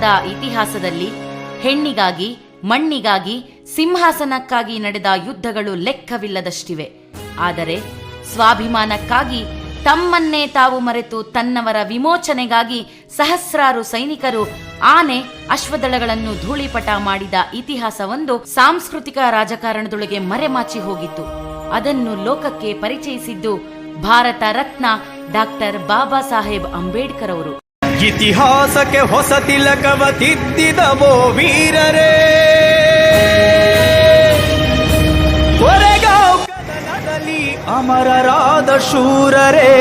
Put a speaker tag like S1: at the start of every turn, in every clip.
S1: ಭಾರತದ ಇತಿಹಾಸದಲ್ಲಿ ಹೆಣ್ಣಿಗಾಗಿ, ಮಣ್ಣಿಗಾಗಿ, ಸಿಂಹಾಸನಕ್ಕಾಗಿ ನಡೆದ ಯುದ್ಧಗಳು ಲೆಕ್ಕವಿಲ್ಲದಷ್ಟಿವೆ. ಆದರೆ ಸ್ವಾಭಿಮಾನಕ್ಕಾಗಿ ತಮ್ಮನ್ನೇ ತಾವು ಮರೆತು ತನ್ನವರ ವಿಮೋಚನೆಗಾಗಿ ಸಹಸ್ರಾರು ಸೈನಿಕರು ಆನೆ, ಅಶ್ವದಳಗಳನ್ನು ಧೂಳಿಪಟ ಮಾಡಿದ ಇತಿಹಾಸವೊಂದು ಸಾಂಸ್ಕೃತಿಕ ರಾಜಕಾರಣದೊಳಗೆ ಮರೆಮಾಚಿ ಹೋಗಿತ್ತು. ಅದನ್ನು ಲೋಕಕ್ಕೆ ಪರಿಚಯಿಸಿದ್ದು ಭಾರತ ರತ್ನ ಡಾಕ್ಟರ್ ಬಾಬಾ ಸಾಹೇಬ್ ಅಂಬೇಡ್ಕರ್ ಅವರು.
S2: ಇತಿಹಾಸಕ್ಕೆ ಹೊಸ ತಿಲಕವ ತಿದ್ದಿದವೋ ವೀರರೇ. ಕೊರೆಗಾವ್ ಕದನದಲ್ಲಿ ಅಮರರಾದ ಶೂರರೇ.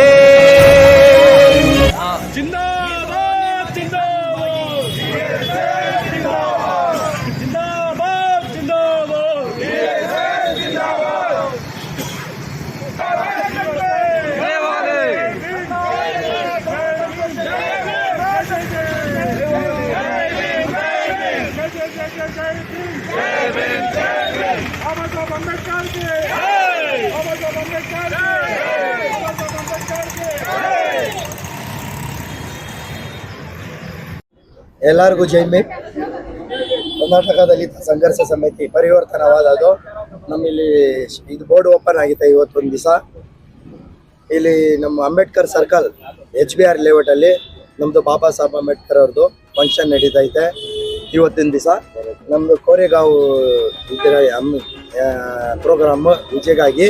S3: ಎಲ್ಲರಿಗೂ ಜೈ ಮೇ. ಕರ್ನಾಟಕದಲ್ಲಿ ಸಂಘರ್ಷ ಸಮಿತಿ ಪರಿವರ್ತನವಾದದ್ದು. ನಮ್ಮಲ್ಲಿ ಇದು ಬೋರ್ಡ್ ಓಪನ್ ಆಗಿತ್ತು ಇವತ್ತೊಂದು ದಿವಸ. ಇಲ್ಲಿ ನಮ್ಮ Ambedkar circle H B R ಲೇಔಟಲ್ಲಿ ನಮ್ಮದು ಬಾಬಾ ಸಾಹೇಬ್ ಅಂಬೇಡ್ಕರ್ ಅವ್ರದ್ದು ಫಂಕ್ಷನ್ ನಡೀತೈತೆ ಇವತ್ತಿನ ದಿವಸ. ನಮ್ಮದು ಕೋರೆಗಾಂವ್ ಇದರ ಪ್ರೋಗ್ರಾಮ್ ವಿಜಯಗಾಗಿ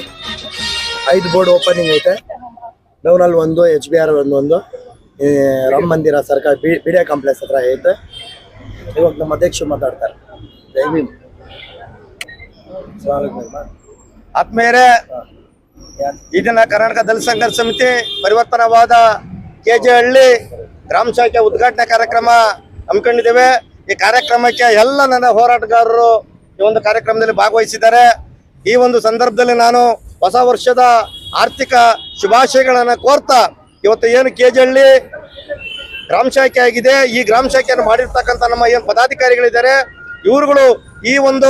S3: ಐದು ಬೋರ್ಡ್ ಓಪನಿಂಗ್ ಐತೆ. ಡೌನಲ್ಲಿ ಒಂದು ಎಚ್ ಬಿ ಆರ್ ಒಂದೊಂದು ರಾಮ ಮಂದಿರ ಸರ್ಕಾರ ಬಿ ಬಿ ಡಿ ಕಾಂಪ್ಲೆಕ್ಸ್ ಹತ್ರ ಐತೆ ಇವಾಗ ನಮ್ಮ ಅಧ್ಯಕ್ಷರು ಮಾತಾಡ್ತಾರೆ. ಸಲಾಮ್
S4: ಆತ್ಮೀಯರೇ ಈ ದಿನ ಕರ್ನಾಟಕ ದಲಿತ ಸಂಘರ್ಷ ಸಮಿತಿ ಪರಿವರ್ತನವಾದ ಕೆ ಜೆ ಹಳ್ಳಿ ಗ್ರಾಮ ಶಾಖೆ ಉದ್ಘಾಟನಾ ಕಾರ್ಯಕ್ರಮ ಹಮ್ಮಿಕೊಂಡಿದ್ದೇವೆ. ಈ ಕಾರ್ಯಕ್ರಮಕ್ಕೆ ಎಲ್ಲ ನನ್ನ ಹೋರಾಟಗಾರರು ಈ ಒಂದು ಕಾರ್ಯಕ್ರಮದಲ್ಲಿ ಭಾಗವಹಿಸಿದ್ದಾರೆ. ಈ ಒಂದು ಸಂದರ್ಭದಲ್ಲಿ ನಾನು ಹೊಸ ವರ್ಷದ ಆರ್ಥಿಕ ಶುಭಾಶಯಗಳನ್ನು ಕೋರ್ತಾ ಇವತ್ತು ಏನು ಕೆಜೆಹಳ್ಳಿ ಗ್ರಾಮ ಶಾಖೆ ಆಗಿದೆ, ಈ ಗ್ರಾಮ ಶಾಖೆಯನ್ನು ಮಾಡಿರ್ತಕ್ಕಂಥ ನಮ್ಮ ಏನು ಪದಾಧಿಕಾರಿಗಳಿದ್ದಾರೆ, ಇವರುಗಳು ಈ ಒಂದು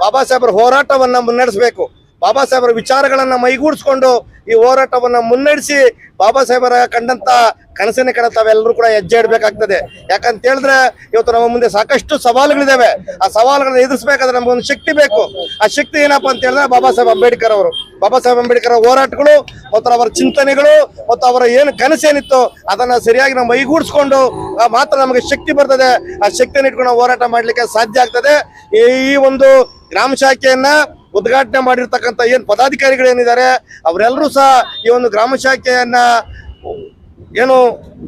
S4: ಬಾಬಾ ಸಾಹೇಬರ ಹೋರಾಟವನ್ನು ಮುನ್ನಡೆಸಬೇಕು. ಬಾಬಾ ಸಾಹೇಬರ ವಿಚಾರಗಳನ್ನ ಮೈಗೂಡಿಸ್ಕೊಂಡು ಈ ಹೋರಾಟವನ್ನ ಮುನ್ನಡೆಸಿ ಬಾಬಾ ಸಾಹೇಬರ ಕಂಡಂತ ಕನಸಿನ ಕಡೆ ತಾವೆಲ್ಲರೂ ಕೂಡ ಹೆಜ್ಜೆ ಇಡಬೇಕಾಗ್ತದೆ. ಯಾಕಂತ ಹೇಳಿದ್ರೆ ಇವತ್ತು ನಮ್ಮ ಮುಂದೆ ಸಾಕಷ್ಟು ಸವಾಲುಗಳಿದಾವೆ. ಆ ಸವಾಲುಗಳನ್ನ ಎದುರಿಸಬೇಕಾದ್ರೆ ನಮ್ಗೊಂದು ಶಕ್ತಿ ಬೇಕು. ಆ ಶಕ್ತಿ ಏನಪ್ಪ ಅಂತ ಹೇಳಿದ್ರೆ ಬಾಬಾ ಸಾಹೇಬ್ ಅಂಬೇಡ್ಕರ್ ಅವರು. ಬಾಬಾ ಸಾಹೇಬ್ ಅಂಬೇಡ್ಕರ್ ಹೋರಾಟಗಳು ಮತ್ತು ಅವರ ಚಿಂತನೆಗಳು ಮತ್ತು ಅವರ ಏನು ಕನಸೇನಿತ್ತು ಅದನ್ನ ಸರಿಯಾಗಿ ನಾವು ಮೈಗೂಡಿಸ್ಕೊಂಡು ಮಾತ್ರ ನಮಗೆ ಶಕ್ತಿ ಬರ್ತದೆ. ಆ ಶಕ್ತಿಯನ್ನು ಇಟ್ಕೊಂಡು ಹೋರಾಟ ಮಾಡ್ಲಿಕ್ಕೆ ಸಾಧ್ಯ ಆಗ್ತದೆ. ಈ ಒಂದು ಗ್ರಾಮ ಶಾಖೆಯನ್ನ ಉದ್ಘಾಟನೆ ಮಾಡಿರ್ತಕ್ಕಂಥ ಏನು ಪದಾಧಿಕಾರಿಗಳು ಏನಿದ್ದಾರೆ ಅವರೆಲ್ಲರೂ ಸಹ ಈ ಒಂದು ಗ್ರಾಮ ಶಾಖೆಯನ್ನ ಏನು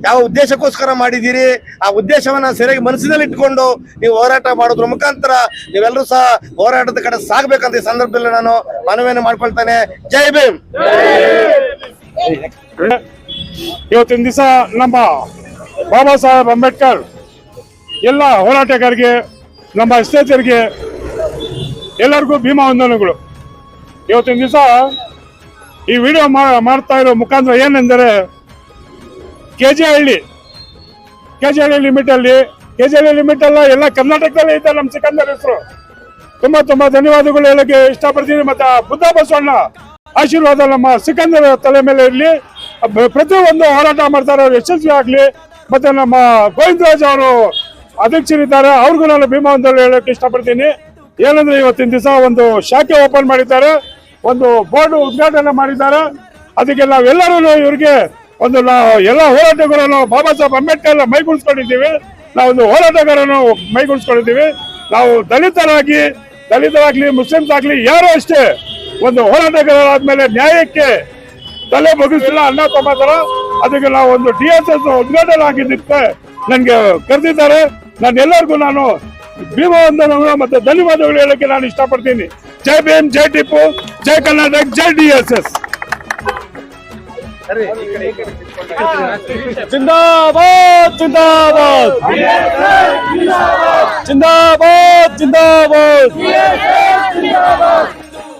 S4: ಯಾವ ಉದ್ದೇಶಕ್ಕೋಸ್ಕರ ಮಾಡಿದ್ದೀರಿ? ಆ ಉದ್ದೇಶವನ್ನ ಸರಿಯಾಗಿ ಮನಸ್ಸಿನಲ್ಲಿ ಇಟ್ಕೊಂಡು ನೀವು ಹೋರಾಟ ಮಾಡೋದ್ರ ಮುಖಾಂತರ ನೀವೆಲ್ಲರೂ ಸಹ ಹೋರಾಟದ ಕಡೆ ಸಾಗಬೇಕಂತ ಈ ಸಂದರ್ಭದಲ್ಲಿ ನಾನು ಮನವಿಯನ್ನು ಮಾಡ್ಕೊಳ್ತೇನೆ. ಜೈ ಭೀಮ್!
S5: ಇವತ್ತಿನ ದಿವಸ ನಮ್ಮ ಬಾಬಾ ಸಾಹೇಬ್ ಅಂಬೇಡ್ಕರ್ ಎಲ್ಲ ಹೋರಾಟಗಾರಿಗೆ, ನಮ್ಮ ಸ್ನೇಹಿತರಿಗೆ ಎಲ್ಲರಿಗೂ ಭೀಮಾ ವಂದನೆಗಳು. ಇವತ್ತಿನ ದಿವಸ ಈ ವಿಡಿಯೋ ಮಾಡ್ತಾ ಇರೋ ಮುಖಾಂತರ ಏನೆಂದರೆ K G Halli K G Halli limit ಅಲ್ಲಿ ಕೆ ಜಿ ಹಳ್ಳಿ ಲಿಮಿಟ್ ಅಲ್ಲ, ಎಲ್ಲ ಕರ್ನಾಟಕದಲ್ಲೇ ಇದೆ ನಮ್ಮ ಸಿಕಂದರ್ ಹೆಸರು. ತುಂಬಾ ತುಂಬಾ ಧನ್ಯವಾದಗಳು ಹೇಳಕ್ಕೆ ಇಷ್ಟಪಡ್ತೀನಿ. ಮತ್ತೆ ಬುದ್ಧ ಬಸವಣ್ಣ ಆಶೀರ್ವಾದ ನಮ್ಮ ಸಿಕಂದರ್ ತಲೆ ಮೇಲೆ ಇರಲಿ. ಪ್ರತಿಯೊಂದು ಹೋರಾಟ ಮಾಡ್ತಾರೆ ಅವ್ರು ಯಶಸ್ವಿ ಆಗಲಿ. ಮತ್ತೆ ನಮ್ಮ ಗೋವಿಂದರಾಜ್ ಅವರು ಅಧ್ಯಕ್ಷರಿದ್ದಾರೆ. ಅವ್ರಿಗೂ ನಾನು ಭೀಮಾವಂತ ಹೇಳಕ್ಕೆ ಇಷ್ಟಪಡ್ತೀನಿ. ಏನಂದ್ರೆ ಇವತ್ತಿನ ದಿವಸ ಒಂದು ಶಾಖೆ ಓಪನ್ ಮಾಡಿದ್ದಾರೆ, ಒಂದು ಬೋರ್ಡ್ ಉದ್ಘಾಟನೆ ಮಾಡಿದ್ದಾರೆ. ಅದಕ್ಕೆ ನಾವೆಲ್ಲರೂ ಇವರಿಗೆ ಒಂದು ಎಲ್ಲ ಹೋರಾಟಗಾರನು ಬಾಬಾ ಸಾಹೇಬ್ ಅಂಬೇಡ್ಕರ್ ಮೈಗೂಡಿಸ್ಕೊಂಡಿದ್ದೀವಿ. ನಾವೊಂದು ಹೋರಾಟಗಾರನು ಮೈಗೂಡಿಸ್ಕೊಂಡಿದ್ದೀವಿ. ನಾವು ದಲಿತರಾಗಿ, ದಲಿತರಾಗ್ಲಿ, ಮುಸ್ಲಿಮ್ಸ್ ಆಗ್ಲಿ, ಯಾರು ಅಷ್ಟೇ ಒಂದು ಹೋರಾಟಗಾರರಾದ್ಮೇಲೆ ನ್ಯಾಯಕ್ಕೆ ತಲೆ ಬಗ್ಗಿಸಿಲ್ಲ ಅಣ್ಣ ತಮ್ಮ ತರ ಅದಕ್ಕೆ ನಾವು ಒಂದು ಡಿ ಎಸ್ ಎಸ್ ಉದ್ಘಾಟನೆ ಆಗಿದ್ದಕ್ಕೆ ನನಗೆ ಕರೆದಿದ್ದಾರೆ. ನಾನು ಎಲ್ಲರಿಗೂ ನಾನು ಭೀಮವಂದನಗಳು ಮತ್ತೆ ಧನ್ಯವಾದಗಳು ಹೇಳಕ್ಕೆ ನಾನು ಇಷ್ಟಪಡ್ತೀನಿ ಜೈ ಭೀಮ್ ಜೈ ಟಿಪ್ಪು ಜೈ ಕರ್ನಾಟಕ ಜೈ ಡಿ ಎಸ್ ಎಸ್ जिंदाबाद जिंदाबाद जिंदाबाद जिंदाबाद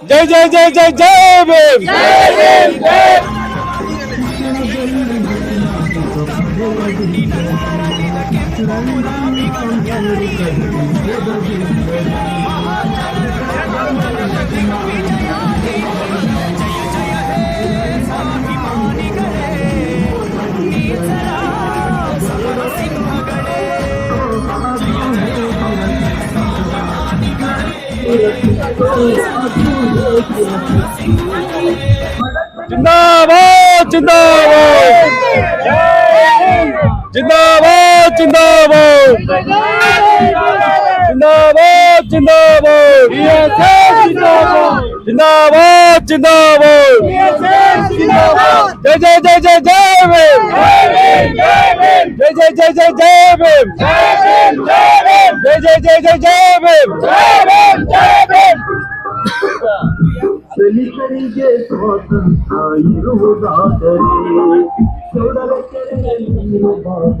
S5: जय जय जय जय जय भीम
S6: ਜਿੰਦਾਬਾਦ ਜਿੰਦਾਬਾਦ ਜਿੰਦਾਬਾਦ ਜਿੰਦਾਬਾਦ ਜਿੰਦਾਬਾਦ ਜਿੰਦਾਬਾਦ ਬੀਐਸਐਫ ਜਿੰਦਾਬਾਦ जिंदाबाद जिंदाबाद जय जय जय जय जय भीम जय जय जय जय जय भीम जय जय जय जय जय भीम
S7: ದಲಿತರಿಗೆ ಸ್ವಾತಂತ್ರ್ಯ ಇರುವುದಾದರೆ ಸೊಡಲ ಕೆರೆಯಲ್ಲಿ ಬಾಬ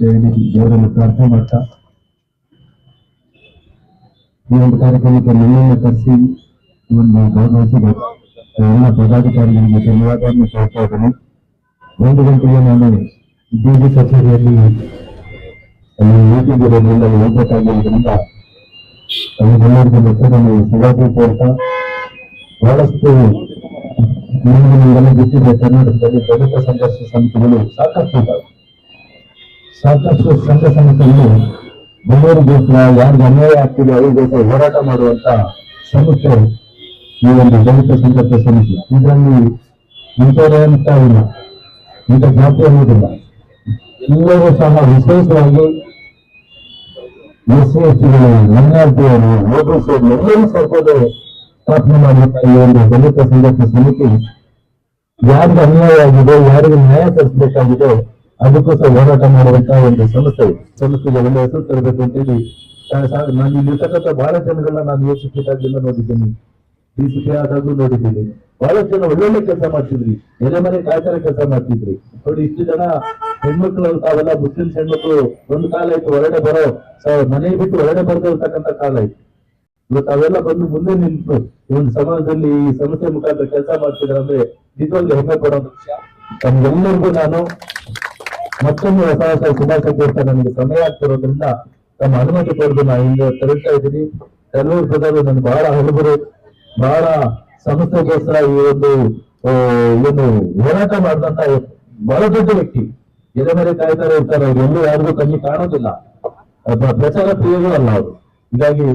S7: దేవునికి దేవుని ప్రార్థన ಮಾಡ್ತಾ ಈ ಒಂದು ಕಾರ್ಯಕ್ರಮಕ್ಕೆ ನನ್ನನ್ನು ಕರೆಸಿ ಒಂದು ಗೌರವಿಸಿದೆ ಎಲ್ಲ ಪದಾಧಿಕಾರಿಗಳಿಗೆ ಧನ್ಯವಾದವನ್ನು ಹೇಳ್ತಾ ಇದ್ದೀನಿ ಒಂದು ಗಂಟೆಗೆ ನಾನು ಡಿಜಿ ಕಚೇರಿಯಲ್ಲಿ ಯೂಟ್ಯೂಬ್ನಿಂದ ಹೋಗಬೇಕಾಗಿದ್ದರಿಂದ ನಮ್ಮೆಲ್ಲರಿಗೂ ಮಕ್ಕಳನ್ನು ಸಿಗಬೇಕು ಅಂತ ಬಹಳಷ್ಟು ನಿಮಗೂ ನಮ್ಮೆಲ್ಲ ಗೊತ್ತಿದೆ ಕರ್ನಾಟಕದಲ್ಲಿ ದಲಿತ ಸಂಘರ್ಷ ಸಮಿತಿಗಳು ಸಾಕಷ್ಟು ಇದ್ದಾವೆ ಸಾಕಷ್ಟು ಸಂಘ ಸಂಸ್ಥೆಗಳು ದೇಶ ಯಾರಿಗೆ ಅನ್ಯಾಯ ಆಗ್ತಿದೆ ದೇಶ ಹೋರಾಟ ಮಾಡುವಂತ ಸಂಸ್ಥೆ ಈ ಒಂದು ದಲಿತ ಸಂಘರ್ಷ ಸಮಿತಿ ಇದರಲ್ಲಿ ಇಂಥವ್ರೆ ಇಲ್ಲ. ಇಂಥ ಜಾತಿ ಅನ್ನೋದಿಲ್ಲ ಎಲ್ಲರೂ ಸಹ ವಿಶೇಷವಾಗಿ ಎಸ್ ಸಿ ಎಸ್ ಟಿಗಳು ಎಲ್ಲರೂ ಸೇರ್ಕೊಂಡು ಸ್ಥಾಪನೆ ಮಾಡಿದ ಈ ಒಂದು ದಲಿತ ಸಂಘರ್ಷ ಸಮಿತಿ ಯಾರಿಗೆ ಅನ್ಯಾಯ ಆಗಿದೆ, ಯಾರಿಗೆ ನ್ಯಾಯ ತರಿಸಬೇಕಾಗಿದೆ ಅದಕ್ಕೋಸ್ಕರ ಹೋರಾಟ ಮಾಡುವಂತಹ ಒಂದು ಸಂಸ್ಥೆ ಸಂಸ್ಥೆಗೆ ಒಳ್ಳೆ ಹೆಸರು ತರಬೇಕು ಅಂತ ಹೇಳಿ ನಾನು ಇಲ್ಲಿರ್ತಕ್ಕಂಥ ಬಹಳ ಜನಗಳನ್ನ ನಾನು ಯೋಚಿಸಬೇಕಾಗಿಲ್ಲ ನೋಡಿದ್ದೀನಿ. ಡಿ ಸಿ ಪಿ ಆದಾಗೂ ನೋಡಿದ್ದೀನಿ. ಬಹಳಷ್ಟು ಜನ ಒಳ್ಳೊಳ್ಳೆ ಕೆಲಸ ಮಾಡ್ತಿದ್ರಿ ಮನೆ ಕಾಯ್ತಾರೆ ಕೆಲಸ ಮಾಡ್ತಿದ್ರಿ. ನೋಡಿ, ಇಷ್ಟು ಜನ ಹೆಣ್ಮಕ್ಳು ತಾವೆಲ್ಲ ಮುಸ್ಲಿಮ್ಸ್ ಹೆಣ್ಮಕ್ಳು, ಒಂದು ಕಾಲ ಇತ್ತು ಹೊರಗಡೆ ಬರೋ ಮನೆ ಬಿಟ್ಟು ಹೊರಗಡೆ ಬರ್ದೇ ಇರ್ತಕ್ಕಂಥ ಕಾಲ ಇತ್ತು ಇವತ್ತು ಅವೆಲ್ಲ ಬಂದು ಮುಂದೆ ನಿಂತು ಒಂದು ಸಮಾಜದಲ್ಲಿ ಈ ಸಮಸ್ಯೆ ಮುಖಾಂತರ ಕೆಲಸ ಮಾಡ್ತಿದ್ರೆ ಅಂದ್ರೆ ನಿಜವಾಗ್ಲೂ ಹೆಮ್ಮೆ ಪಡೋ ವಿಷಯ ತಮ್ಗೆಲ್ಲರಿಗೂ ನಾನು ಮತ್ತೊಮ್ಮೆ ಹೊಸ ಹೊಸ ಶುಭಾಶಯ ನನಗೆ ಸಮಯ ಆಗ್ತಿರೋದ್ರಿಂದ ತಮ್ಮ ಅನುಮತಿ ಪಡೆದು ನಾನು ಇಲ್ಲಿ ತೆರಳ್ತಾ ಇದ್ದೀನಿ. ಕೆಲವರು ಸದರು ನನಗೆ ಬಹಳ ಹಲವರು ಬಹಳ ಸಮಸ್ಯೆಗೋಸ್ಕರ ಈ ಒಂದು ಏನು ಹೋರಾಟ ಮಾಡಿದಂತ ಬಹಳ ದೊಡ್ಡ ವ್ಯಕ್ತಿ. ಎದೆ ಮೇಲೆ ಕಾಯ್ತಾರೆ ಇರ್ತಾರೆ, ಎಲ್ಲೂ ಯಾರಿಗೂ ಕಣ್ಣಿ ಕಾಣೋದಿಲ್ಲ. ಪ್ರಚಾರ ಅಲ್ಲ ಅವರು. ಹೀಗಾಗಿ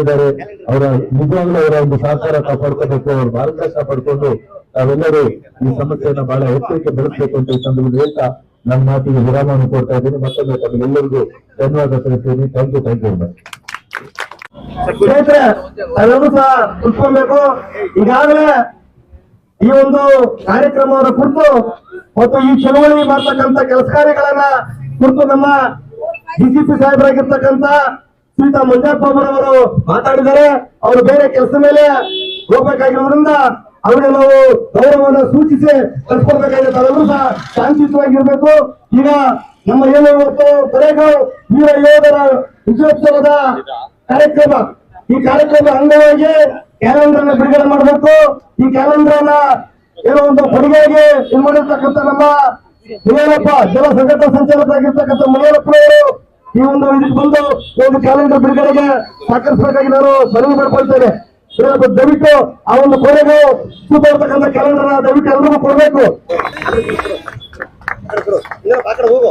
S7: ಇದ್ದಾರೆ ಅವರ ನಿಜವಾಗ್ಲೂ ಅವರ ಒಂದು ಸಹಕಾರ ಕಾಪಾಡ್ಕೋಬೇಕು, ಅವ್ರ ಮಾರ್ಗದರ್ಶನ ಪಡ್ಕೊಂಡು ತಾವೆಲ್ಲರೂ ಈ ಸಮಸ್ಯೆಯನ್ನ ಬಹಳ ಎತ್ತರಕ್ಕೆ ಬೆಳೆಸಬೇಕು ಅಂತ ಈ ಸಂದರ್ಭದಲ್ಲಿ ಹೇಳ್ತಾ ನನ್ನ ಮಾತಿಗೆ ವಿರಾಮವನ್ನು ಕೊಡ್ತಾ ಇದ್ದೀನಿ. ಮತ್ತೊಮ್ಮೆ ತಮಗೆಲ್ಲರಿಗೂ ಧನ್ಯವಾದ ತಿಳಿಸ್ತೀನಿ ಥ್ಯಾಂಕ್ ಯು ಥ್ಯಾಂಕ್ ಯು ಸ್ನೇಹಿತರೆ ತಾವೆಲ್ಲರೂ ಸಹ ಈಗಾಗಲೇ ಈ ಒಂದು ಕಾರ್ಯಕ್ರಮವನ್ನು ಕುರಿತು ಮತ್ತು ಈ ಚಳವಳಿ ಮಾಡ್ತಕ್ಕಂಥ ಕೆಲಸ ಕಾರ್ಯಗಳನ್ನ ಕುರಿತು ನಮ್ಮ ಡಿಸಿಪಿ ಸಾಹೇಬರಾಗಿರ್ತಕ್ಕಂಥ ಸೀತಾ ಮಂಜಪ್ಪ ಅವರು ಮಾತಾಡಿದ್ದಾರೆ. ಅವರು ಬೇರೆ ಕೆಲಸ ಮೇಲೆ ಹೋಗ್ಬೇಕಾಗಿರೋದ್ರಿಂದ ಅವರಿಗೆ ನಾವು ಗೌರವವನ್ನು ಸೂಚಿಸಿ ಕಳ್ಸ್ಕೊಡ್ಬೇಕಾಗಿದೆ ತಾವೆಲ್ಲರೂ ಸಹ ಶಾಂತಿಯುತವಾಗಿರ್ಬೇಕು. ಈಗ ನಮ್ಮ ಏನು ಇವತ್ತು ವೀರ ಯೋಧರ ವಿಜಯೋತ್ಸವದ ಕಾರ್ಯಕ್ರಮ. ಈ ಕಾರ್ಯಕ್ರಮದ ಅಂಗವಾಗಿ ಕ್ಯಾಲೆಂಡರ್ನ ಬಿಡುಗಡೆ ಮಾಡಬೇಕು. ಈ ಕ್ಯಾಲೆಂಡರ್ ಅನ್ನ ಏನೋ ಒಂದು ಕೊಡುಗೆಯಾಗಿ ಇದು ಮಾಡಿರ್ತಕ್ಕಂಥ ನಮ್ಮ ಮುಯ್ಯಪ್ಪ ಜಲ ಸಂಘಟನಾ ಸಂಚಾಲಕರಾಗಿರ್ತಕ್ಕಂಥ ಅವರು ಈ ಒಂದು ಇದಕ್ಕೆ ಬಂದು ಒಂದು ಕ್ಯಾಲೆಂಡರ್ ಬಿಡುಗಡೆಗೆ ಸಹಕರಿಸಬೇಕಾಗಿ ನಾನು ಮಾಡ್ಕೊಳ್ತೇನೆ. ಮುನಿಯಪ್ಪ ದಯವಿಟ್ಟು ಆ ಒಂದು ಕೊನೆಗೂ ಸೂಪರ್ತಕ್ಕಂಥ ಕ್ಯಾಲೆಂಡರ್ ದಯವಿಟ್ಟು ಎಲ್ಲರಿಗೂ ಕೊಡಬೇಕು
S4: ಹೋಗು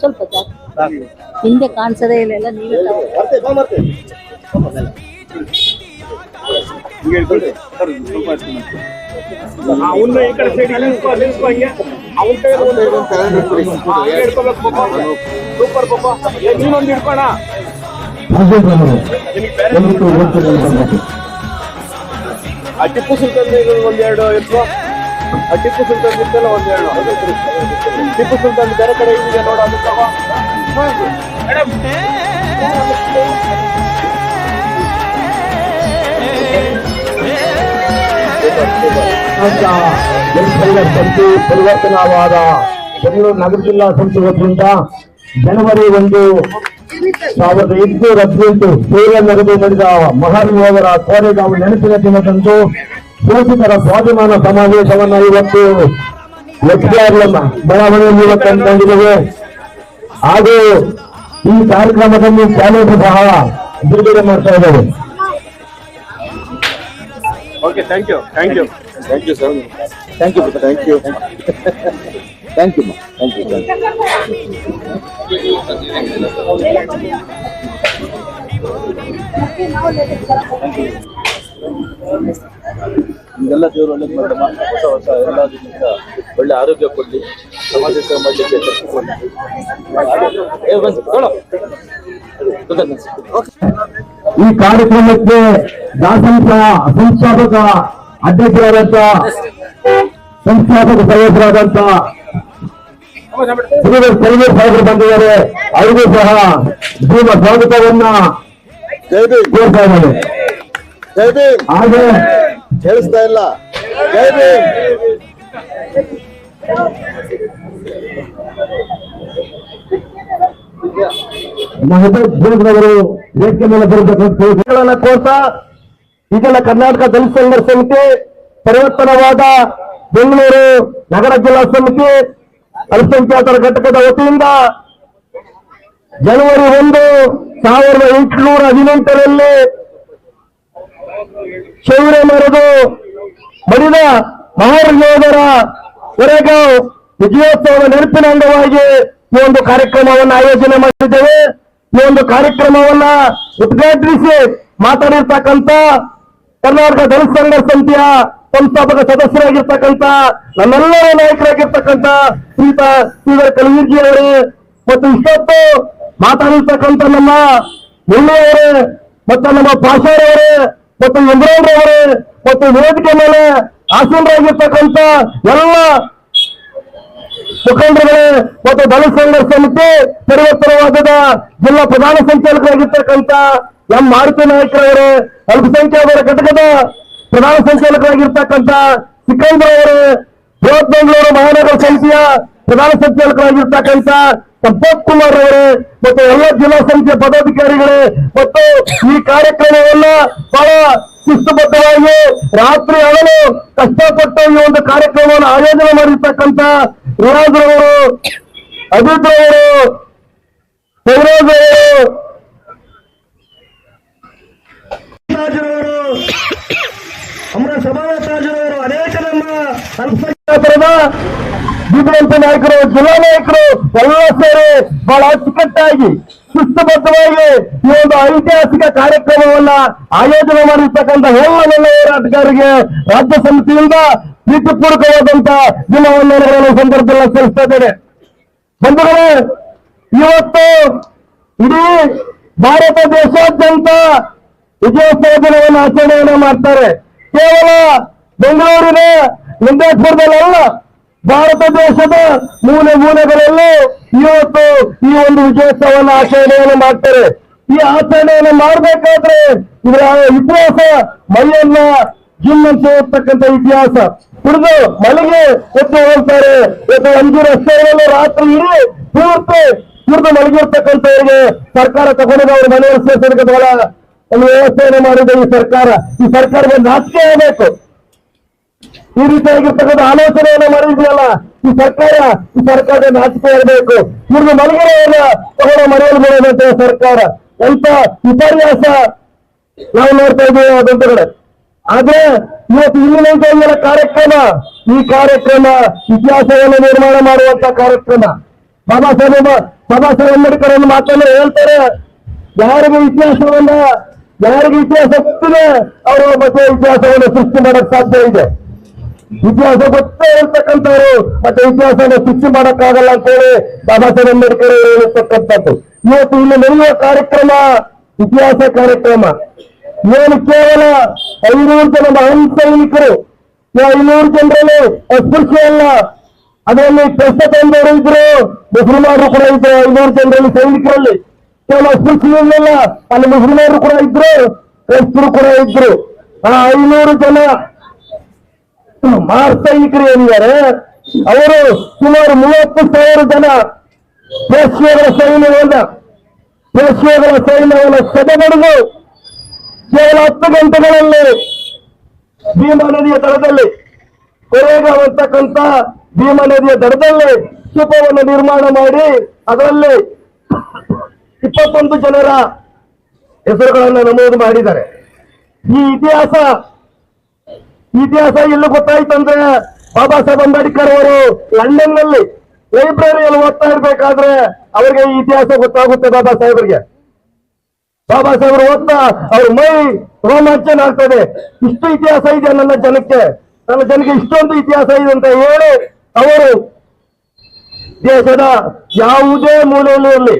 S8: ಸ್ವಲ್ಪ. ಹಿಂದೆ ಕಾಣಿಸದೇ ಇಲ್ಲ ನೀವೇ.
S6: ಅವನ್ನ ಈ ಕಡೆ ಸೈಡ್ ನಿಲ್ಸ್ಕೊ ನಿಲ್ಸ್ಕೊ ಹಂಗೆ ಅವನ ಕೈ ಹಿಡ್ಕೋಬೇಕು ಪಾಪ ಸೂಪರ್ ಪಪ್ಪ ನೀನೊಂದು ಹಿಡ್ಕೋಣ
S7: ಬಂದ್ಬಿಟ್ಟು.
S6: ಆ ಟಿಪ್ಪು ಸುಲ್ತಾನ್ ಒಂದೆರಡು ಇತ್ತು. ಆ ಟಿಪ್ಪು ಸುಲ್ತಾನ್ ಇರ್ತಲ್ಲ ಒಂದೆರಡು. ಟಿಪ್ಪು ಸುಲ್ತಾನ್ ಬೇರೆ ಕಡೆ ಇದೆಯಾ ನೋಡ
S9: ಬಂದು ಪರಿವರ್ತನಾವಾದ ಬೆಂಗಳೂರು ನಗರ ಜಿಲ್ಲಾ ಸಂಸ್ಥೆ ವತಿಯಿಂದ ಜನವರಿ ಒಂದು ಸಾವಿರದ ಎಂಟುನೂರ ಹದಿನೆಂಟು ಸೇವೆಯಲ್ಲಿ ನಡೆದ ಮಹಾನ್ ಯೋಧರ ಕೋರೆಗಾಂವ್ ನೆನಪಿನ ದಿನದಂದು ಪೂಜಿತರ ಸ್ವಾಭಿಮಾನ ಸಮಾವೇಶವನ್ನ ಇವತ್ತು ಎಚ್ಡಿಆರ್ಎಂ ಮೂಲಕ ಹಮ್ಮಿಕೊಂಡಿದ್ದೇವೆ ಹಾಗೂ ಈ ಕಾರ್ಯಕ್ರಮದಲ್ಲಿ ಚಾಲನೆ ಸಹ ಬಿಡುಗಡೆ ಮಾಡ್ತಾ ಇದ್ದೇವೆ.
S4: Okay thank you thank you thank you sir thank you thank you thank you thank you thank you
S8: ನಿಮ್ಗೆಲ್ಲ ದೇವರು ಒಳ್ಳೇದು ಮಾಡಮ್ಮ ಹೊಸ ಹೊಸ ಎಲ್ಲ ದಿನದಿಂದ ಒಳ್ಳೆ ಆರೋಗ್ಯ ಕೊಡಲಿ. ಸಮಾಜಕ್ಕೆ ಸೇವೆ ಮಾಡಲಿಕ್ಕೆ.
S9: ಈ ಕಾರ್ಯಕ್ರಮಕ್ಕೆ ದಾಸಂತ ಸಂಸ್ಥಾಪಕ ಅಧ್ಯಕ್ಷರಾದಂತ ಸಂಸ್ಥಾಪಕ ಸದಸ್ಯರಾದಂತ ಸಾಹೇಬರು ಬಂದಿದ್ದಾರೆ. ಅವರಿಗೂ ಸಹ ಭೀಮ ಸ್ವಾಗತವನ್ನ ಕೋರ್ತಾ ಇದ್ದಾರೆ ಹಾಗೆ
S4: ಕೇಳಿಸ್ತಾ ಇಲ್ಲ. ಜೈ ಭೀಮ್.
S9: ಮಹಬೂಬ್ ವೇದಿಕೆ ಮೇಲೆ ಕೋರ್ತಾ ಈಗೆಲ್ಲ ಕರ್ನಾಟಕ ದಲಿತ ಸಂಘರ್ಷ ಸಮಿತಿ ಪರಿವರ್ತನವಾದ ಬೆಂಗಳೂರು ನಗರ ಜಿಲ್ಲಾ ಸಮಿತಿ ಅಲ್ಪಸಂಖ್ಯಾತರ ಘಟಕದ ವತಿಯಿಂದ ಜನವರಿ ಒಂದು ಸಾವಿರದ ಎಂಟುನೂರ ಹದಿನೆಂಟರಲ್ಲಿ ಶೌರ್ಯ ಮರೆದು ಬಡಿದ ಮಹಾನ್ ಯೋಧರ ಕೊರೆಗಾಂವ್ ವಿಜಯೋತ್ಸವದ ನೆನಪಿನ ಅಂಗವಾಗಿ ಈ ಒಂದು ಕಾರ್ಯಕ್ರಮವನ್ನು ಆಯೋಜನೆ ಮಾಡಿದ್ದೇವೆ. ಈ ಒಂದು ಕಾರ್ಯಕ್ರಮವನ್ನ ಉದ್ಘಾಟಿಸಿ ಮಾತಾಡಿರ್ತಕ್ಕಂಥ ಕರ್ನಾಟಕ ಸಂಘರ್ಷ ಸಮಿತಿಯ ಸಂಸ್ಥಾಪಕ ಸದಸ್ಯರಾಗಿರ್ತಕ್ಕಂಥ, ನಮ್ಮೆಲ್ಲರ ನಾಯಕರಾಗಿರ್ತಕ್ಕಂಥ ಶ್ರೀತ ಶ್ರೀಧರ್ ಕಲಬುರ್ಗಿ ಅವರೇ ಮತ್ತು ಇಷ್ಟೊತ್ತು ಮಾತಾಡಿರ್ತಕ್ಕಂಥ ನಮ್ಮ ಮುಳ್ಳಿಯವರೇ ಮತ್ತು ನಮ್ಮ ಪಾಷಾರವರೇ ಮತ್ತು ಇಮ್ರಾನ್ ಅವರೇ ಮತ್ತು ವೇದಿಕೆ ಮೇಲೆ ಆಸೀನರಾಗಿರ್ತಕ್ಕಂಥ ಎಲ್ಲ ಮುಖಂಡರುಗಳೇ ಮತ್ತು ದಲಿತ ಸಂಘರ್ಷ ಸಮಿತಿ ಪರಿವರ್ತನವಾದದ ಜಿಲ್ಲಾ ಪ್ರಧಾನ ಸಂಚಾಲಕರಾಗಿರ್ತಕ್ಕಂಥ ಎಂ ಮಾರುತಿ ನಾಯಕರವರು, ಅಲ್ಪಸಂಖ್ಯಾತರ ಘಟಕದ ಪ್ರಧಾನ ಸಂಚಾಲಕರಾಗಿರ್ತಕ್ಕಂಥ ಸಿಕ್ಕಂದ್ರ ಅವರು ಬೃಹತ್ ಬೆಂಗಳೂರು ಮಹಾನಗರ ಸಮಿತಿಯ ಪ್ರಧಾನ ಸಂಚಾಲಕರಾಗಿರ್ತಕ್ಕಂಥ ಸಂಪತ್ ಕುಮಾರ್ ಅವರು ಮತ್ತು ಎಲ್ಲ ಜಿಲ್ಲಾ ಸಮಿತಿಯ ಪದಾಧಿಕಾರಿಗಳು, ಮತ್ತು ಈ ಕಾರ್ಯಕ್ರಮವನ್ನ ಬಹಳ ಶಿಸ್ತುಬದ್ಧವಾಗಿ ರಾತ್ರಿ ಹಗಲು ಕಷ್ಟಪಟ್ಟು ಈ ಒಂದು ಕಾರ್ಯಕ್ರಮವನ್ನು ಆಯೋಜನೆ ಮಾಡಿರ್ತಕ್ಕಂಥ ರಿಯಾಜ್ ರವರು, ಅಜಿತ್ ಅವರು ರಾಜರವರು ಅಮರ ಸಮಾಜರಾಜರವರು ಅನೇಕ ನಮ್ಮ ಅಲ್ಪಸಂಖ್ಯಾತರದ ವಿದ್ವಂತ ನಾಯಕರು, ಜಿಲ್ಲಾ ನಾಯಕರು ಎಲ್ಲ ಸೇರಿ ಬಹಳ ಅಚ್ಚುಕಟ್ಟಾಗಿ, ಶಿಸ್ತುಬದ್ಧವಾಗಿ ಈ ಒಂದು ಐತಿಹಾಸಿಕ ಕಾರ್ಯಕ್ರಮವನ್ನ ಆಯೋಜನೆ ಮಾಡಿರ್ತಕ್ಕಂಥ ಎಲ್ಲ ನನ್ನ ಹೋರಾಟಗಾರರಿಗೆ ರಾಜ್ಯ ಸಮಿತಿಯಿಂದ ಪ್ರೀತಿಪೂರ್ವಕವಾದಂತ ದಿನವನ್ನು ಸಂದರ್ಭದಲ್ಲಿ ಸಲ್ಲಿಸ್ತಾ ಇದ್ದೇನೆ. ಬಂಧುಗಳೇ, ಇವತ್ತು ಇಡೀ ಭಾರತ ದೇಶಾದ್ಯಂತ ವಿಜಯೋತ್ಸವ ದಿನವನ್ನು ಆಚರಣೆಯನ್ನು ಮಾಡ್ತಾರೆ. ಕೇವಲ ಬೆಂಗಳೂರಿನ ಲಿಂಗೇಶ್ವರದಲ್ಲ ಭಾರತ ದೇಶದ ಮೂಲೆ ಮೂಲೆಗಳಲ್ಲೂ ಇವತ್ತು ಈ ಒಂದು ವಿಜಯೋತ್ಸವವನ್ನು ಆಚರಣೆಯನ್ನು ಮಾಡ್ತಾರೆ. ಈ ಆಚರಣೆಯನ್ನು ಮಾಡಬೇಕಾದ್ರೆ ಇದರ ಇತಿಹಾಸ ಮೈಯನ್ನ ಜಿಮ್ ಅಂತ ಹೋಗ್ತಕ್ಕಂಥ ಇತಿಹಾಸ. ಕುಡಿದು ಮಳೆಗೆ ಎದ್ದು ಹೋಗ್ತಾರೆ. ಇವತ್ತು ಅಂಜು ರಸ್ತೆಗಳಲ್ಲಿ ರಾತ್ರಿ ಇಡೀ ಪೂರ್ತಿ ಕುಡಿದು ಮಲಗಿರ್ತಕ್ಕಂಥವ್ರಿಗೆ ಸರ್ಕಾರ ತಗೊಂಡಿದೆ. ಅವ್ರ ಮನೆಯಲ್ಲಿ ಸೇರಿಸಲಿಕ್ಕೆ ಮಾಡಿದ ಈ ಸರ್ಕಾರ. ಈ ಸರ್ಕಾರದ ನಾಚಿಕೆ ಆಗಬೇಕು. ಈ ರೀತಿಯಾಗಿರ್ತಕ್ಕಂಥ ಆಲೋಚನೆಯನ್ನು ಮಾಡಿದ್ಯಲ್ಲ ಈ ಸರ್ಕಾರ, ಈ ಸರ್ಕಾರದ ನಾಚಿಕೆ ಇರಬೇಕು ಇವ್ರಿಗೆ ಮಲಗಿರೋಲ್ಲ ತಗೊಂಡು ಮನೆಯಲ್ಲಿ ಬರೋದಂತ ಸರ್ಕಾರ. ಎಂತ ವಿಪರ್ಯಾಸ ನಾವು ನೋಡ್ತಾ ಇದ್ದೀವಿ ಅದಂತ ಕಡೆ ಆದ್ರೆ ಇವತ್ತು ಇಲ್ಲಿನ ಕಾರ್ಯಕ್ರಮ, ಈ ಕಾರ್ಯಕ್ರಮ, ಇತಿಹಾಸವನ್ನು ನಿರ್ಮಾಣ ಮಾಡುವಂತ ಕಾರ್ಯಕ್ರಮ. ಬಾಬಾ ಸಾಹೇಬ್ ಬಾಬಾ ಸಾಹೇಬ್ ಅಂಬೇಡ್ಕರ್ ಮಾತನ್ನು ಹೇಳ್ತಾರೆ. ಯಾರಿಗೂ ಇತಿಹಾಸವನ್ನ ಯಾರಿಗೆ ಇತಿಹಾಸ ಗೊತ್ತಿದೆ ಅವರು ಮತ್ತೆ ಇತಿಹಾಸವನ್ನು ಸೃಷ್ಟಿ ಮಾಡಕ್ ಸಾಧ್ಯ ಇದೆ. ಇತಿಹಾಸ ಗೊತ್ತೇ ಇರ್ತಕ್ಕಂಥವ್ರು, ಮತ್ತೆ ಇತಿಹಾಸವನ್ನು ಸೃಷ್ಟಿ ಮಾಡಕ್ಕಾಗಲ್ಲ ಅಂತೇಳಿ ಬಾಬಾ ಸಾಹೇಬ್ ಅಂಬೇಡ್ಕರ್ ಹೇಳಿರ್ತಕ್ಕಂಥದ್ದು ಇವತ್ತು ಇಲ್ಲಿ ನಡೆಯುವ ಕಾರ್ಯಕ್ರಮ, ಇತಿಹಾಸ ಕಾರ್ಯಕ್ರಮ. ಏನು ಕೇವಲ ಐನೂರು ಜನ ಮಹಾನ್ ಸೈನಿಕರು ಐನೂರು ಜನರಲ್ಲಿ ಅಸ್ಪೃಶ್ಯ ಅಲ್ಲ. ಅದರಲ್ಲಿ ತಂದವರು ಇದ್ರು, ಮುಸಲ್ಮಾನರು ಕೂಡ ಇದ್ರು ಐನೂರು ಜನರಲ್ಲಿ ಸೈನಿಕರಲ್ಲಿ. ಅಸ್ಪೃಶ್ಯ ಇರಲಿಲ್ಲ ಅಲ್ಲಿ ಮುಸ್ಲಿಮರು ಕೂಡ ಇದ್ರು, ಕ್ರೈಸ್ತರು ಕೂಡ ಇದ್ರು. ಆ ಐನೂರು ಜನ ಮಾರ್ಸೈನಿಕರು ಏನಿದ್ದಾರೆ, ಅವರು ಸುಮಾರು ಮೂವತ್ತು ಸಾವಿರ ಜನ ಪೇಶ್ವೆಗಳ ಸೈನ್ಯವನ್ನ ಪೇಶ್ವೆಗಳ ಸೈನ್ಯವನ್ನು ಸೆದೆಬಡಿದು ಕೇವಲ ಹತ್ತು ಗಂಟೆಗಳಲ್ಲಿ ಭೀಮಾ ನದಿಯ ದಡದಲ್ಲಿ ಕೊರೆಗಾಂವ್ ಅಂತಕ್ಕಂಥ ಭೀಮಾ ನದಿಯ ದಡದಲ್ಲಿ ಸ್ತೂಪವನ್ನು ನಿರ್ಮಾಣ ಮಾಡಿ, ಅದರಲ್ಲಿ ಇಪ್ಪತ್ತೊಂದು ಜನರ ಹೆಸರುಗಳನ್ನ ನಮೂದು ಮಾಡಿದ್ದಾರೆ. ಈ ಇತಿಹಾಸ ಇತಿಹಾಸ ಎಲ್ಲಿ ಗೊತ್ತಾಯ್ತಂದ್ರೆ ಬಾಬಾ ಸಾಹೇಬ್ ಅಂಬೇಡ್ಕರ್ ಅವರು ಲಂಡನ್ನಲ್ಲಿ ಲೈಬ್ರರಿಯಲ್ಲಿ ಓದ್ತಾ ಇರ್ಬೇಕಾದ್ರೆ ಅವರಿಗೆ ಈ ಇತಿಹಾಸ ಗೊತ್ತಾಗುತ್ತೆ ಬಾಬಾ ಸಾಹೇಬರಿಗೆ. ಬಾಬಾ ಸಾಹೇಬರು ಓದ್ತಾ ಅವ್ರ ಮೈ ರೋಮಾಂಚನ ಆಗ್ತದೆ. ಇಷ್ಟು ಇತಿಹಾಸ ಇದೆ ನನ್ನ ಜನಕ್ಕೆ. ನನ್ನ ಜನಕ್ಕೆ ಇಷ್ಟೊಂದು ಇತಿಹಾಸ ಇದೆ ಅಂತ ಹೇಳಿ ಅವರು ದೇಶದ ಯಾವುದೇ ಮೂಲೆಯಲ್ಲಿ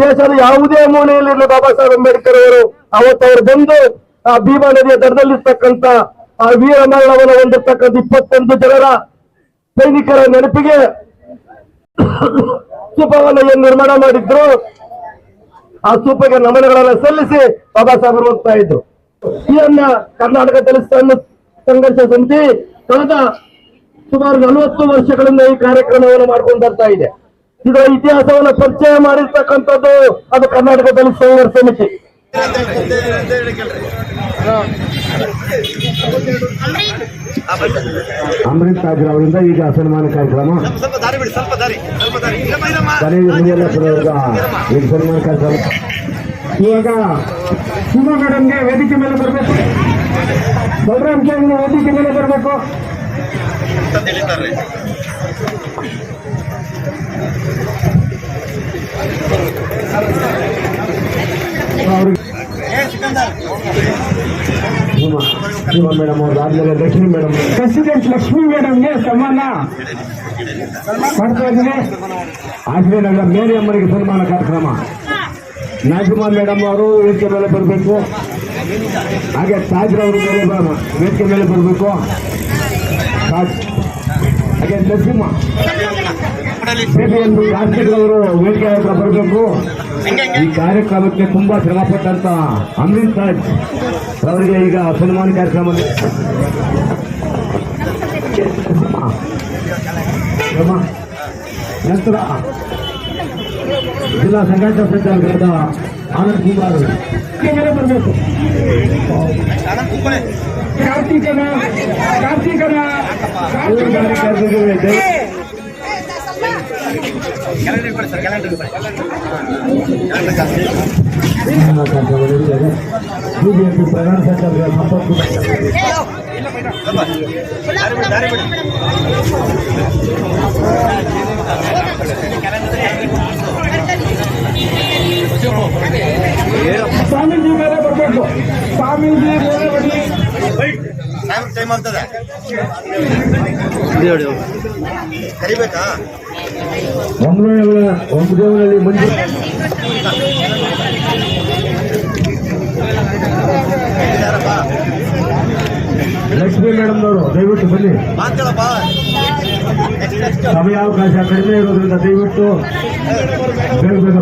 S9: ದೇಶದ ಯಾವುದೇ ಮೂಲೆಯಲ್ಲಿ ಇರಲಿ ಬಾಬಾ ಸಾಹೇಬ್ ಅಂಬೇಡ್ಕರ್ ಅವರು, ಅವತ್ತು ಅವರು ಬಂದು ಆ ಭೀಮಾ ನದಿಯ ದಡದಲ್ಲಿರ್ತಕ್ಕಂಥ ಆ ವೀರ ಮರಣವನ್ನು ಹೊಂದಿರ್ತಕ್ಕಂಥ ಇಪ್ಪತ್ತೊಂದು ಜನರ ಸೈನಿಕರ ನೆನಪಿಗೆ ಸ್ತೂಪವನ್ನು ನಿರ್ಮಾಣ ಮಾಡಿದ್ರು. ಆ ಸ್ತೂಪಕ್ಕೆ ನಮನಗಳನ್ನ ಸಲ್ಲಿಸಿ ಬಾಬಾ ಸಾಹೇಬರು ಹೋಗ್ತಾ ಇದ್ರು. ಇದನ್ನ ಕರ್ನಾಟಕ ದಲಿತ ಸಂಘ- ಸಂಘರ್ಷ ಸಮಿತಿ ಕಳೆದ ಸುಮಾರು ನಲವತ್ತು ವರ್ಷಗಳಿಂದ ಈ ಕಾರ್ಯಕ್ರಮವನ್ನು ಮಾಡ್ಕೊಂಡು ಬರ್ತಾ ಇದೆ. ಇದರ ಇತಿಹಾಸವನ್ನು ಪರಿಚಯ ಮಾಡಿರ್ತಕ್ಕಂಥದ್ದು ಅದು ಕರ್ನಾಟಕದಲ್ಲಿ ಸಂಘರ್ಷ ಸಮಿತಿ. ಅಮೃತ್ ಸಾಗರ್ ಅವರಿಂದ ಈಗ ಸನ್ಮಾನ ಕಾರ್ಯಕ್ರಮ. ಸನ್ಮಾನ ಕಾರ್ಯಕ್ರಮ. ಇವಾಗ ಶಿವಗಡನ್ಗೆ ವೇದಿಕೆ ಮೇಲೆ ಬರಬೇಕು. ಬಲರಾಮ್ ಕೇಂದ್ರ ವೇದಿಕೆ ಮೇಲೆ ಬರಬೇಕು. ಮೇಡಮ್ ಅವ್ರು ಆದ್ಮೇಲೆ ಲಕ್ಷ್ಮಿ ಮೇಡಮ್ ಪ್ರೆಸಿಡೆಂಟ್ ಲಕ್ಷ್ಮಿ ಮೇಡಮ್ಗೆ ಸನ್ಮಾನ ಮಾಡ್ತಾ ಇದ್ದೀನಿ. ಆಶ್ರಯನಗರ ಮೇರಿ ಅಮ್ಮನಿಗೆ ಸನ್ಮಾನ ಕಾರ್ಯಕ್ರಮ. ನಾಗಮ್ಮ ಮೇಡಮ್ ಅವರು ವೇದಿಕೆ ಮೇಲೆ ಬರಬೇಕು. ಹಾಗೆ ತಾಜ್ರವರು ಮೇಲೆ ವೇದಿಕೆ ಮೇಲೆ ಬರಬೇಕು. ಹಾಗೆ ನರಸಿಂಹ ಬೇಬಿಯನ್ನು ಅವರು ವೇದಿಕೆ ಹತ್ರ ಬರಬೇಕು. ಈ ಕಾರ್ಯಕ್ರಮಕ್ಕೆ ತುಂಬಾ ಶ್ರಮಪಟ್ಟಂತ ಅಮೀನ್ ತಾಜ್ ಅವರಿಗೆ ಈಗ ಸನ್ಮಾನ ಕಾರ್ಯಕ್ರಮ. ಕ್ರಮ. ನಂತರ ಜಿಲ್ಲಾ ಸಂಘರ್ಷ ಸಂಚಾಲಕರಾದ ಆನಂದ್ ಕುಮಾರ್. ಬರಬೇಕು ಕಾರ್ತಿಕನ ಕಾರ್ತಿಕನ ಕಾರ್ತಿಕನ
S4: ಕ್ಯಾಲೆಂಡರ್ ಕೊಡಿ ಸರ್, ಕ್ಯಾಲೆಂಡರ್ ಕೊಡಿ.
S9: ಬಿಜೆಪಿ ಪ್ರಧಾನ ಸಂಚಾಲಕ ಸಂಪರ್ಕ
S4: ದಾರಿ ಬಿಡಿ, ದಾರಿ ಬಿಡಿ.
S9: ಸ್ವಾಮೀಜಿ ಮೇಲೆ ಬರಬೇಕು. ಸ್ವಾಮೀಜಿ ಮೇಲೆ ಬರಲಿ
S4: ಟೈಮ್ ಟೈಮ್ ಆಗ್ತದೆ. ಕರಿಬೇಕಾ?
S9: ಒಂದು ಒಂಬಳೇವಳಲ್ಲಿ ಮಂಜು.
S4: ಯಾರಪ್ಪ
S9: ಲಕ್ಷ್ಮೀ ಮೇಡಮ್ನವರು ದಯವಿಟ್ಟು ಬನ್ನಿ.
S4: ಮಾತಾಡಪ್ಪ.
S9: ಸಮಯಾವಕಾಶ ಕಡಿಮೆ ಇರೋದ್ರಿಂದ ದಯವಿಟ್ಟು ಬೇಗ ಬೇಗ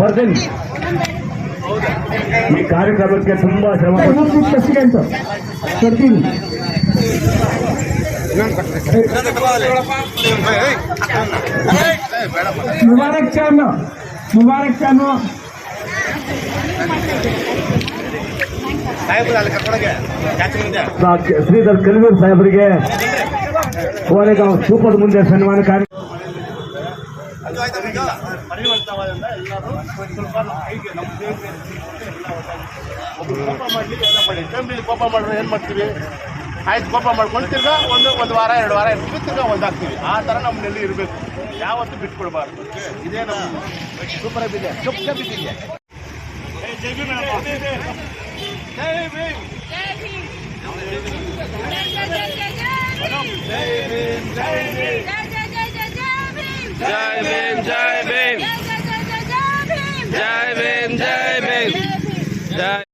S9: ಬರ್ತೀನಿ ಈ ಕಾರ್ಯಕ್ರಮಕ್ಕೆ ತುಂಬಾ ಶ್ರಮ ಪ್ರೆಸಿಡೆಂಟ್ ಬರ್ತೀನಿ. ಮುಬಾರಕ್ ಚಾನು ಮುಬಾರಕ್ ಚಾನು
S4: ಸಾಹೇಬ್ರು ಅಲ್ಲಿ ಕರ್ಕೊಂಡೋಗೆ ಕ್ಯಾಚಿಂಗ್ ಇದೆ
S9: ಶ್ರೀಧರ್ ಕಲ್ವೀರ್ ಸಾಹೇಬರಿಗೆ ಕೋರೆಗಾಂವ್ ಸೂಪರ್ ಮುಂದೆ ಸನ್ಮಾನ ಕಾರ್ಯ
S4: ಕೋಪ ಮಾಡಿದ್ರೆ ಏನು ಮಾಡ್ತೀವಿ ಆಯ್ತು ಕೋಪ ಮಾಡ್ಕೊಂಡು ತಿರ್ಗಾ ಒಂದು ಒಂದು ವಾರ ಎರಡು ವಾರ ಇರ್ತೀವಿ ತಿರ್ಗಾ ಒಂದಾಗ್ತೀವಿ ಆ ಥರ ನಮ್ಮಲ್ಲಿ ಇರಬೇಕು. ಯಾವತ್ತೂ ಬಿಟ್ಕೊಡ್ಬಾರ್ದು. ಇದೇ ನಮ್ಮ ಸೂಪರ್ ಬಿದ್ದೆ ಚುಪ್ಪ ಬಿದ್ದಿದೆ. ಜೈ ಭೀಮ್ ಮೇಡಮ್. ಜೈ